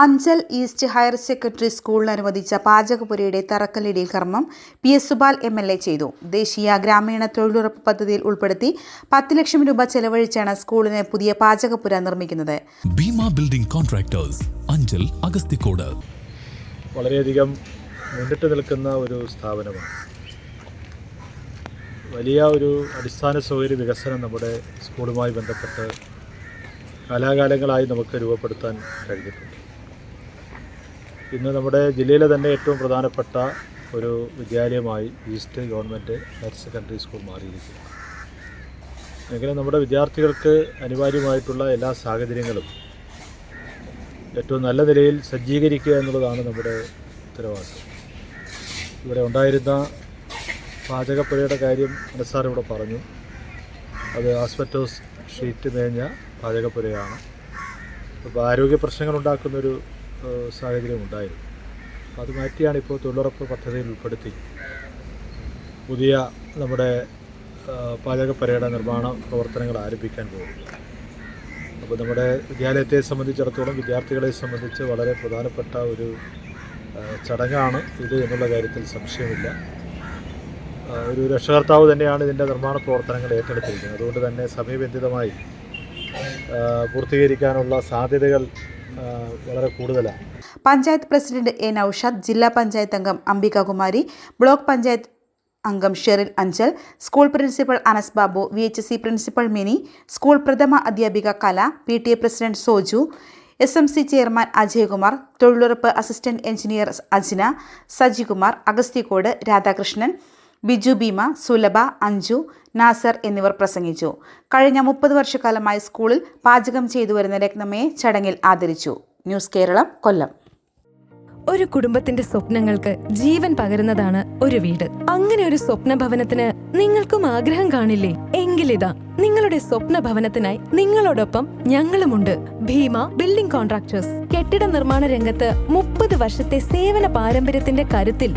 Anchal east higher secondary സ്കൂളിന് അനുവദിച്ച പാചകപുരയുടെ തറക്കല്ലിടൽ കർമ്മം P S Subal M L A ചെയ്തു. ദേശീയ ഗ്രാമീണ തൊഴിലുറപ്പ് പദ്ധതിയിൽ ഉൾപ്പെടുത്തി പത്ത് ലക്ഷം രൂപ ചെലവഴിച്ചാണ് സ്കൂളിന് പുതിയ പാചകപുര നിർമ്മിക്കുന്നത്. Bhima building contractors Anchal Agasthikode. വളരെയധികം മുന്നിട്ട് നിൽക്കുന്ന ഒരു സ്ഥാപനമാണ്. വലിയ ഒരു അടിസ്ഥാന സൗകര്യ വികസനം നമ്മുടെ സ്കൂളുമായി ബന്ധപ്പെട്ട് കാലാകാലങ്ങളായി നമുക്ക് രൂപപ്പെടുത്താൻ കഴിഞ്ഞിട്ടുണ്ട്. ഇന്ന് നമ്മുടെ ജില്ലയിലെ തന്നെ ഏറ്റവും പ്രധാനപ്പെട്ട ഒരു വിദ്യാലയമായി east government higher secondary school മാറിയിരിക്കുന്നു. എങ്കിലും നമ്മുടെ വിദ്യാർത്ഥികൾക്ക് അനിവാര്യമായിട്ടുള്ള എല്ലാ സാഹചര്യങ്ങളും ഏറ്റവും നല്ല നിലയിൽ സജ്ജീകരിക്കുക എന്നുള്ളതാണ് നമ്മുടെ ഉത്തരവാദിത്വം ഇവിടെ ഉണ്ടായിരുന്ന പാചകപ്പുരയുടെ കാര്യം മനസ്സാർ ഇവിടെ പറഞ്ഞു. അത് ആസ്പെറ്റോസ് ഷീറ്റ് മേഞ്ഞ പാചകപ്പുരയാണ്. അപ്പോൾ ആരോഗ്യ പ്രശ്നങ്ങൾ ഉണ്ടാക്കുന്നൊരു സാഹചര്യം ഉണ്ടായിരുന്നു അത് മാറ്റിയാണ് ഇപ്പോൾ തൊഴിലുറപ്പ് പദ്ധതിയിൽ ഉൾപ്പെടുത്തി. പുതിയ നമ്മുടെ പാചക പാചകപ്പുരയുടെ നിർമ്മാണ പ്രവർത്തനങ്ങൾ ആരംഭിക്കാൻ പോകുന്നത് അപ്പോൾ നമ്മുടെ വിദ്യാലയത്തെ സംബന്ധിച്ചിടത്തോളം വിദ്യാർത്ഥികളെ സംബന്ധിച്ച് വളരെ പ്രധാനപ്പെട്ട ഒരു ചടങ്ങാണ് ഇത് എന്നുള്ള കാര്യത്തിൽ സംശയമില്ല. ഒരു രക്ഷകർത്താവ് തന്നെയാണ് ഇതിന്റെ നിർമ്മാണ പ്രവർത്തനങ്ങൾ ഏറ്റെടുത്തിരിക്കുന്നത്. അതുകൊണ്ട് തന്നെ സമയബന്ധിതമായി പൂർത്തീകരിക്കാനുള്ള സാധ്യതകൾ വളരെ കൂടുതലാണ് പഞ്ചായത്ത് പ്രസിഡന്റ് എ നൌഷാദ് ജില്ലാ പഞ്ചായത്ത് അംഗം അംബികാകുമാരി ബ്ലോക്ക് പഞ്ചായത്ത് അംഗം Sheril Anchal school principal Anas Babu V H C principal Mini school പ്രഥമ അധ്യാപിക Kala P T A president Soju S M C chairman Ajayakumar തൊഴിലുറപ്പ് അസിസ്റ്റന്റ് എഞ്ചിനീയർ അജ്ന സജികുമാർ അഗസ്തിക്കോട് രാധാകൃഷ്ണൻ ബിജു ഭീമ സുലഭ അഞ്ജു നാസർ എന്നിവർ പ്രസംഗിച്ചു. കഴിഞ്ഞ മുപ്പത് വർഷക്കാലമായി സ്കൂളിൽ പാചകം ചെയ്തു വരുന്ന രത്നമ്മയെ ചടങ്ങിൽ ആദരിച്ചു. ന്യൂസ് കേരളം കൊല്ലം. ഒരു കുടുംബത്തിന്റെ സ്വപ്നങ്ങൾക്ക് ജീവൻ പകരുന്നതാണ് ഒരു വീട്. അങ്ങനെ ഒരു സ്വപ്ന ഭവനത്തിന് നിങ്ങൾക്കും ആഗ്രഹം കാണില്ലേ? എങ്കിലിതാ നിങ്ങളുടെ സ്വപ്ന ഭവനത്തിനായി നിങ്ങളോടൊപ്പം ഞങ്ങളുമുണ്ട്. Bhima building contractors. കെട്ടിട നിർമ്മാണ രംഗത്ത് മുപ്പത് വർഷത്തെ സേവന പാരമ്പര്യത്തിന്റെ കരുത്തിൽ